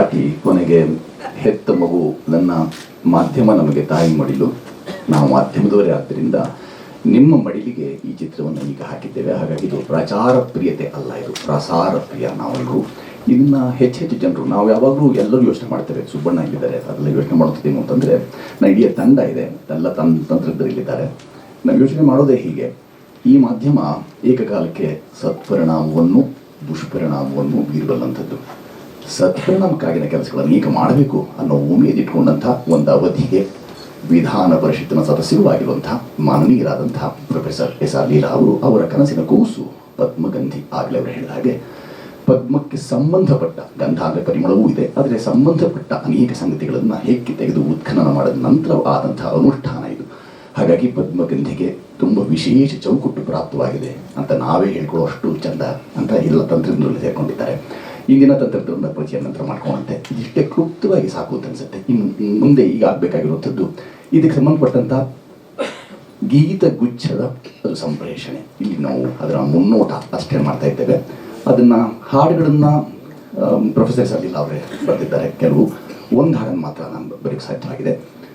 ಹಾಕಿ ಕೊನೆಗೆ ಹೆತ್ತ ಮಗು ನನ್ನ ಮಾಧ್ಯಮ ನಮಗೆ ತಾಯಿ ಮಡಿಲು. ನಾವು ಮಾಧ್ಯಮದವರೇ ಆದ್ದರಿಂದ ನಿಮ್ಮ ಮಡಿಲಿಗೆ ಈ ಚಿತ್ರವನ್ನು ಈಗ ಹಾಕಿದ್ದೇವೆ. ಹಾಗಾಗಿ ಇದು ಪ್ರಚಾರ ಪ್ರಿಯತೆ ಅಲ್ಲ, ಇದು ಪ್ರಸಾರ ಪ್ರಿಯ ನಾವೆಲ್ಲರೂ. ಇದನ್ನ ಹೆಚ್ಚು ಜನರು, ನಾವು ಯಾವಾಗಲೂ ಎಲ್ಲರೂ ಯೋಚನೆ ಮಾಡ್ತೇವೆ, ಸುಬ್ಬಣ್ಣ ಇಲ್ಲಿದ್ದಾರೆ ಅದೆಲ್ಲ ಯೋಚನೆ ಮಾಡುತ್ತಿದ್ದೇನೆ ಅಂತಂದರೆ, ನನ್ನ ಇಡೀ ತಂಡ ಇದೆ, ಎಲ್ಲ ತನ್ ತಂತ್ರಜ್ಞರು ಇಲ್ಲಿದ್ದಾರೆ. ನಾವು ಯೋಚನೆ ಮಾಡೋದೇ ಹೀಗೆ. ಈ ಮಾಧ್ಯಮ ಏಕಕಾಲಕ್ಕೆ ಸತ್ಪರಿಣಾಮವನ್ನು, ದುಷ್ಪರಿಣಾಮವನ್ನು ಬೀರಬಲ್ಲಂಥದ್ದು ಸತ್ಪರಿಣಾಮಕ್ಕಾಗಿನ ಕೆಲಸಗಳನ್ನು ಈಗ ಮಾಡಬೇಕು ಅನ್ನೋ ಉಮೇದು ಇಟ್ಕೊಂಡಂಥ ಒಂದು ಅವಧಿಗೆ ವಿಧಾನ ಪರಿಷತ್ತಿನ ಸದಸ್ಯರೂ ಆಗಿರುವಂಥ ಮಾನವೀಯರಾದಂತಹ ಪ್ರೊಫೆಸರ್ ಎಸ್ ಆರ್ ಲೀಲಾ ಅವರು ಅವರ ಕನಸಿನ ಕೂಸು ಪದ್ಮಗಂಧಿ ಆಗಲೇ ಅವರು ಹೇಳಿದ ಹಾಗೆ ಪದ್ಮಕ್ಕೆ ಸಂಬಂಧಪಟ್ಟ ಗಂಧ ಅಂದರೆ ಪರಿಮಳವೂ ಇದೆ. ಆದರೆ ಸಂಬಂಧಪಟ್ಟ ಅನೇಕ ಸಂಗತಿಗಳನ್ನು ಹೆಕ್ಕಿ ತೆಗೆದು ಉತ್ಖನನ ಮಾಡಿದ ನಂತರ ಆದಂತಹ ಅನುಷ್ಠಾನ ಇದು. ಹಾಗಾಗಿ ಪದ್ಮಗಂಧಿಗೆ ತುಂಬ ವಿಶೇಷ ಚೌಕಟ್ಟು ಪ್ರಾಪ್ತವಾಗಿದೆ ಅಂತ ನಾವೇ ಹೇಳ್ಕೊಳ್ಳೋ ಅಷ್ಟು ಚಂದ ಅಂತ ಎಲ್ಲ ತಂತ್ರಜ್ಞರಲ್ಲಿ ಸೇರ್ಕೊಂಡಿದ್ದಾರೆ ಇಂದಿನ ತಂತ್ರದ ಪರಿಚಯ ನಂತರ ಮಾಡ್ಕೊಂಡಂತೆ. ಇದಿಷ್ಟೇ ಕ್ಲುಪ್ತವಾಗಿ ಸಾಕು ಅಂತ ಅನ್ಸುತ್ತೆ. ಇನ್ನು ಮುಂದೆ ಈಗ ಆಗ್ಬೇಕಾಗಿರುವಂಥದ್ದು. ಇದಕ್ಕೆ ಸಂಬಂಧಪಟ್ಟಂಥ ಗೀತ ಗುಚ್ಛದ ಅದು ಸಂಪ್ರೇಷಣೆ. ಇಲ್ಲಿ ನಾವು ಅದರ ಮುನ್ನೋಟ ಅಷ್ಟೇ ಮಾಡ್ತಾ ಇದ್ದೇವೆ. ಅದನ್ನು ಹಾಡುಗಳನ್ನು ಪ್ರೊಫೆಸರ್ ಸಲೀಲ್ ಅವರೇ ಬರೆದಿದ್ದಾರೆ. ಕೆಲವು ಒಂದು ಹಾಡನ್ನು ಮಾತ್ರ ನಾನು ಬರೀಕ್ಕೆ ಸಾಧ್ಯವಾಗಿದೆ.